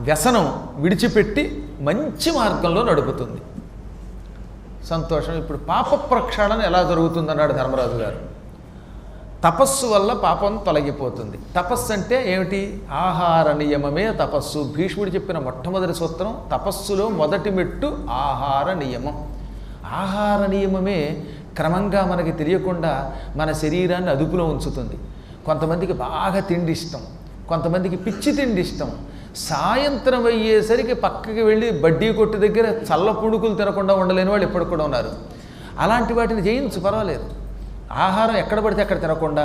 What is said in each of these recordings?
వ్యసనం విడిచిపెట్టి మంచి మార్గంలో నడుపుతుంది. సంతోషం. ఇప్పుడు పాప ప్రక్షాళన ఎలా జరుగుతుందన్నాడు ధర్మరాజు గారు. తపస్సు వల్ల పాపం తొలగిపోతుంది. తపస్సు అంటే ఏమిటి? ఆహార నియమమే తపస్సు. భీష్ముడు చెప్పిన మొట్టమొదటి సూత్రం తపస్సులో మొదటి మెట్టు ఆహార నియమం. ఆహార నియమమే క్రమంగా మనకి తెలియకుండా మన శరీరాన్ని అదుపులో ఉంచుతుంది. కొంతమందికి బాగా తిండి ఇష్టం. కొంతమందికి పిచ్చి తిండి ఇష్టం. సాయంత్రం అయ్యేసరికి పక్కకి వెళ్ళి బడ్డీ కొట్టు దగ్గర చల్ల పుడుకులు తినకుండా ఉండలేని వాళ్ళు ఇప్పటికి కూడా ఉన్నారు. అలాంటి వాటిని చేయించు పర్వాలేదు. ఆహారం ఎక్కడ పడితే అక్కడ తినకుండా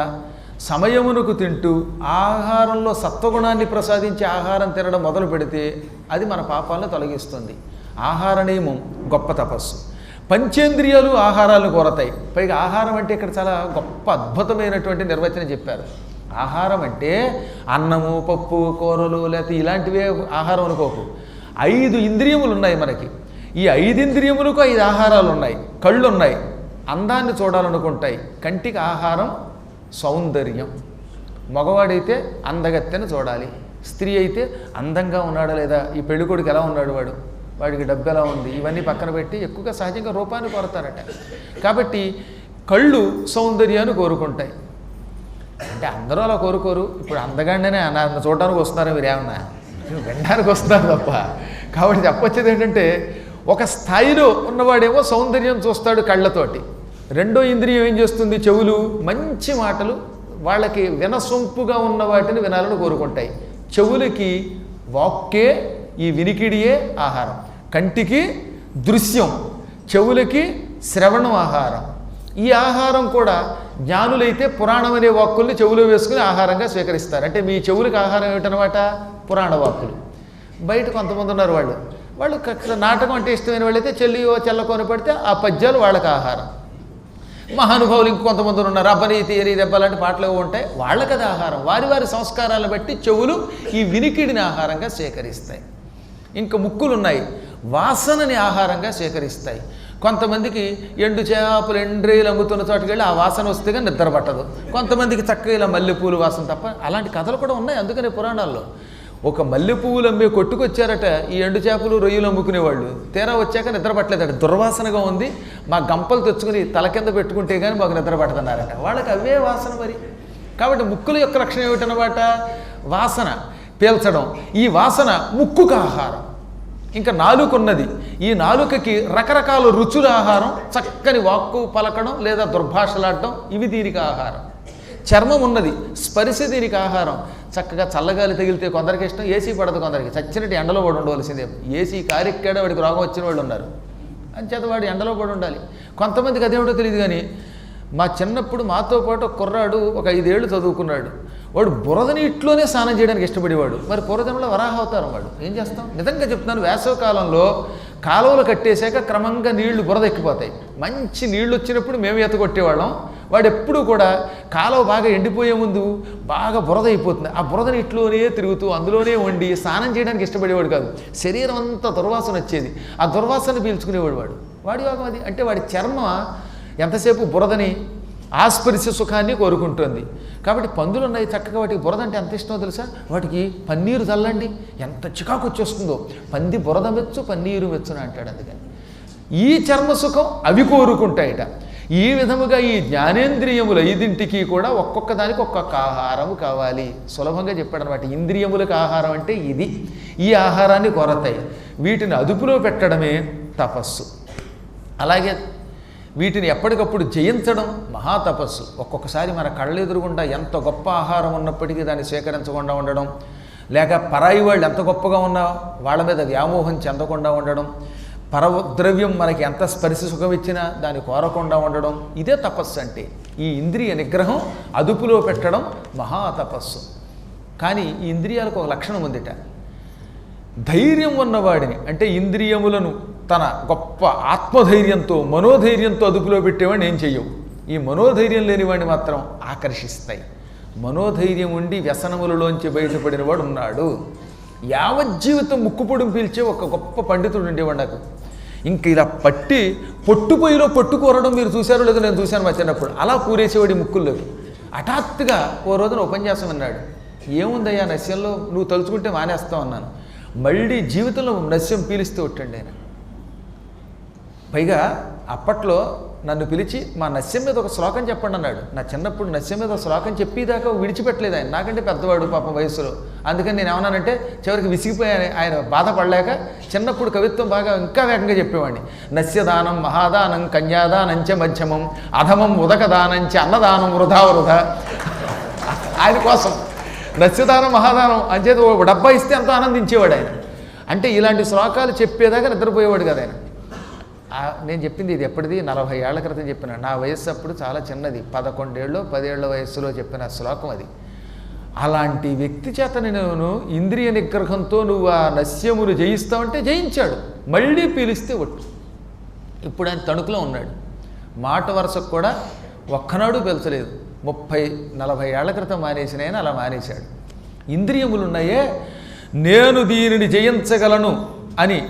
సమయమునకు తింటూ ఆహారంలో సత్వగుణాన్ని ప్రసాదించి ఆహారం తినడం మొదలు పెడితే అది మన పాపాలను తొలగిస్తుంది. ఆహార నియమం గొప్ప తపస్సు. పంచేంద్రియాలు ఆహారాలను కోరతాయి. పైగా ఆహారం అంటే ఇక్కడ చాలా గొప్ప అద్భుతమైనటువంటి నిర్వచనం చెప్పారు. ఆహారం అంటే అన్నము పప్పు కూరలు లేకపోతే ఇలాంటివే ఆహారం అనుకోకు. ఐదు ఇంద్రియములు ఉన్నాయి మనకి. ఈ ఐదు ఇంద్రియములకు ఐదు ఆహారాలు ఉన్నాయి. కళ్ళు ఉన్నాయి అందాన్ని చూడాలనుకుంటాయి. కంటికి ఆహారం సౌందర్యం. మగవాడైతే అందగత్తెను చూడాలి. స్త్రీ అయితే అందంగా ఉన్నాడా లేదా? ఈ పెళ్ళికొడుకు ఎలా ఉన్నాడు వాడు? వాడికి డబ్బు ఎలా ఉంది? ఇవన్నీ పక్కన పెట్టి ఎక్కువగా సహజంగా రూపాన్ని కోరతారట. కాబట్టి కళ్ళు సౌందర్యాన్ని కోరుకుంటాయి. అంటే అందరూ అలా కోరుకోరు. ఇప్పుడు అందగానే నన్ను చూడడానికి వస్తున్నారు మీరు ఏమన్నా? వినడానికి వస్తున్నారు తప్ప. కాబట్టి చెప్పొచ్చేది ఏంటంటే ఒక స్థాయిలో ఉన్నవాడేమో సౌందర్యం చూస్తాడు కళ్ళతోటి. రెండో ఇంద్రియం ఏం చేస్తుంది? చెవులు మంచి మాటలు వాళ్ళకి వినసొంపుగా ఉన్న వాటిని వినాలని కోరుకుంటాయి. చెవులకి వాక్కే ఈ వినికిడియే ఆహారం. కంటికి దృశ్యం. చెవులకి శ్రవణం ఆహారం. ఈ ఆహారం కూడా జ్ఞానులైతే పురాణం అనే వాక్కుల్ని చెవులో వేసుకుని ఆహారంగా స్వీకరిస్తారు. అంటే మీ చెవులకు ఆహారం ఏమిటనమాట పురాణ వాక్కులు. బయట కొంతమంది ఉన్నారు వాళ్ళు. వాళ్ళు నాటకం అంటే ఇష్టమైన వాళ్ళైతే చెల్లియో చెల్లకొని పడితే ఆ పద్యాలు వాళ్ళకి ఆహారం. మహానుభావులు ఇంకొంతమంది ఉన్నారు. అబ్బని తీరి దెబ్బ లాంటి పాటలు ఉంటాయి. వాళ్ళకది ఆహారం. వారి వారి సంస్కారాలను బట్టి చెవులు ఈ వినికిడిని ఆహారంగా స్వీకరిస్తాయి. ఇంకా ముక్కులు ఉన్నాయి వాసనని ఆహారంగా స్వీకరిస్తాయి. కొంతమందికి ఎండు చేపలు ఎండ్రేలు అమ్ముతున్న చోటుకి వెళ్ళి ఆ వాసన వస్తే నిద్ర పట్టదు. కొంతమందికి చక్కగా ఇలా మల్లెపూలు వాసన తప్ప అలాంటి కథలు కూడా ఉన్నాయి అందుకనే పురాణాల్లో. ఒక మల్లె పువ్వులు అమ్మే కొట్టుకొచ్చారట ఈ ఎండు చేపలు రొయ్యలు అమ్ముకునేవాళ్ళు. తీరా వచ్చాక నిద్ర పట్టలేదట. దుర్వాసనగా ఉంది. మా గంపలు తెచ్చుకుని తల కింద పెట్టుకుంటే కానీ మాకు నిద్ర వాళ్ళకి అవే వాసన మరి. కాబట్టి ముక్కుల యొక్క లక్షణం ఏమిటనమాట వాసన. పీల్చడం. ఈ వాసన ముక్కుకు ఆహారం. ఇంకా నాలుక ఉన్నది ఈ నాలుకకి రకరకాల రుచుల ఆహారం చక్కని వాక్కు పలకడం లేదా దుర్భాషలాడడం ఇవి దీనికి ఆహారం. చర్మం ఉన్నది స్పరిశ దీనికి ఆహారం. చక్కగా చల్లగాలి తగిలితే కొందరికి ఇష్టం ఏసీ పడదు కొందరికి. చచ్చినట్టు ఎండలో పడి ఉండవలసిందే. ఏసీ కారెక్కాడ వాడికి రోగం వచ్చిన వాళ్ళు ఉన్నారు. అంచేత వాడు ఎండలో పడి ఉండాలి. కొంతమందికి అదేమిటో తెలియదు కానీ మా చిన్నప్పుడు మాతో పాటు కుర్రాడు ఒక ఐదేళ్ళు చదువుకున్నాడు. వాడు బురద నీటిలోనే స్నానం చేయడానికి ఇష్టపడేవాడు. మరి పూర్వజన్మలో వరాహ అవతారం వాడు. ఏం చేస్తాం? నిజంగా చెప్తున్నాను వేసవ కాలంలో కాలువలు కట్టేశాక క్రమంగా నీళ్ళు బురద ఎక్కిపోతాయి. మంచి నీళ్ళు వచ్చినప్పుడు మేము ఈత కొట్టేవాళ్ళం. వాడు ఎప్పుడూ కూడా కాలువ బాగా ఎండిపోయే ముందు బాగా బురద అయిపోతుంది. ఆ బురద నీటిలోనే తిరుగుతూ అందులోనే వండి స్నానం చేయడానికి ఇష్టపడేవాడు కాదు. శరీరం అంతా దుర్వాసన వచ్చేది. ఆ దుర్వాసన పీల్చుకునేవాడు వాడు. వాడి యోగం అది. అంటే వాడి చర్మ ఎంతసేపు బురదని ఆస్పరిశ సుఖాన్ని కోరుకుంటుంది. కాబట్టి పందులు ఉన్నాయి చక్కగా వాటికి బురద అంటే ఎంత ఇష్టమో తెలుసా? వాటికి పన్నీరు చల్లండి. ఎంత చికాకు వచ్చేస్తుందో పంది బురద మెచ్చు పన్నీరు మెచ్చున అంటాడు అందుకని. ఈ చర్మ సుఖం అవి కోరుకుంటాయట. ఈ విధముగా ఈ జ్ఞానేంద్రియములు ఐదింటికి కూడా ఒక్కొక్క దానికి ఒక్కొక్క ఆహారం కావాలి. సులభంగా చెప్పాడు అనమాట ఇంద్రియములకు ఆహారం అంటే ఇది. ఈ ఆహారాన్ని కొరతాయి వీటిని అదుపులో పెట్టడమే తపస్సు. అలాగే వీటిని ఎప్పటికప్పుడు జయించడం మహాతపస్సు. ఒక్కొక్కసారి మన కళ్ళ ఎదురుగుండా ఎంత గొప్ప ఆహారం ఉన్నప్పటికీ దాన్ని సేకరించకుండా ఉండడం లేక పరాయి వాళ్ళు ఎంత గొప్పగా ఉన్నా వాళ్ళ మీద వ్యామోహం చెందకుండా ఉండడం పరద్రవ్యం మనకి ఎంత స్పర్శ సుఖం ఇచ్చినా దాన్ని కోరకుండా ఉండడం ఇదే తపస్సు అంటే. ఈ ఇంద్రియ నిగ్రహం అదుపులో పెట్టడం మహాతపస్సు. కానీ ఈ ఇంద్రియాలకు ఒక లక్షణం ఉందిట. ధైర్యం ఉన్నవాడిని అంటే ఇంద్రియములను తన గొప్ప ఆత్మధైర్యంతో మనోధైర్యంతో అదుపులో పెట్టేవాడిని ఏం చెయ్యవు. ఈ మనోధైర్యం లేనివాడిని మాత్రం ఆకర్షిస్తాయి. మనోధైర్యం ఉండి వ్యసనములలోంచి బయటపడిన వాడు ఉన్నాడు యావజ్జీవితం ముక్కుపొడుం పీల్చే ఒక గొప్ప పండితుడు ఉండేవాడు నాకు. ఇంక ఇలా పట్టి పొట్టుపోయిలో పొట్టు కూరడం మీరు చూశారో లేదో నేను చూశాను మా చిన్నప్పుడు. అలా కూరేసేవాడి ముక్కుల్లోకి హఠాత్తుగా ఓ రోజున ఉపన్యాసం అన్నాడు ఏముందయ్యా నశ్యంలో నువ్వు తలుచుకుంటే మానేస్తావు అన్నాను. మళ్ళీ జీవితంలో నస్యం పీలిస్తూ ఉంటండి ఆయన. పైగా అప్పట్లో నన్ను పిలిచి మా నస్యం మీద ఒక శ్లోకం చెప్పండి అన్నాడు. నా చిన్నప్పుడు నస్యం మీద ఒక శ్లోకం చెప్పేదాకా విడిచిపెట్టలేదు ఆయన. నాకంటే పెద్దవాడు పాపం వయసులో అందుకని నేను ఏమన్నానంటే చివరికి విసిగిపోయాను. ఆయన బాధపడలేక చిన్నప్పుడు కవిత్వం బాగా ఇంకా వేగంగా చెప్పేవాడిని. నస్యదానం మహాదానం కన్యాదానంచ మధ్యమం అధమం ఉదకదానంచ అన్నదానం వృధా వృధా. ఆయన కోసం. నస్యదానం మహాదానం అంచేది డబ్బా ఇస్తే ఎంతో ఆనందించేవాడు ఆయన. అంటే ఇలాంటి శ్లోకాలు చెప్పేదాకా నిద్రపోయేవాడు కదా ఆయన. నేను చెప్పింది ఇది ఎప్పటిది? నలభై ఏళ్ళ క్రితం చెప్పిన. నా వయస్సు అప్పుడు చాలా చిన్నది. పదకొండేళ్ళు పదేళ్ళ వయస్సులో చెప్పిన శ్లోకం అది. అలాంటి వ్యక్తి చేత నేను ఇంద్రియ నిగ్రహంతో నువ్వు ఆ నస్యమును జయిస్తావంటే జయించాడు. మళ్ళీ పీలిస్తే ఒట్టు. ఇప్పుడు ఆయన తణుకులో ఉన్నాడు. మాట వరుసకు కూడా ఒక్కనాడు పెంచలేదు ముప్పై నలభై ఏళ్ళ క్రితం మానేసిన ఆయన అలా మానేశాడు. ఇంద్రియములు ఉన్నాయే నేను దీనిని జయించగలను అని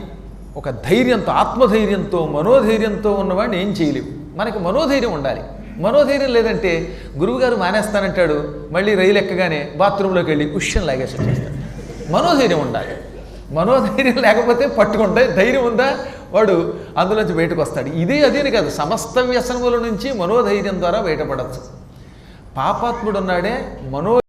ఒక ధైర్యంతో ఆత్మధైర్యంతో మనోధైర్యంతో ఉన్నవాడిని ఏం చేయలేవు. మనకి మనోధైర్యం ఉండాలి. మనోధైర్యం లేదంటే గురువుగారు మానేస్తానంటాడు మళ్ళీ రైలు ఎక్కగానే బాత్రూంలోకి వెళ్ళి ఉష్యం లాగేసి వచ్చేస్తాడు. మనోధైర్యం ఉండాలి. మనోధైర్యం లేకపోతే పట్టుకుంటే ధైర్యం ఉందా? వాడు అందులోంచి బయటకు వస్తాడు. ఇదే అదేని కాదు సమస్త వ్యసనముల నుంచి మనోధైర్యం ద్వారా బయటపడచ్చు. పాపాత్ముడు ఉన్నాడే మనో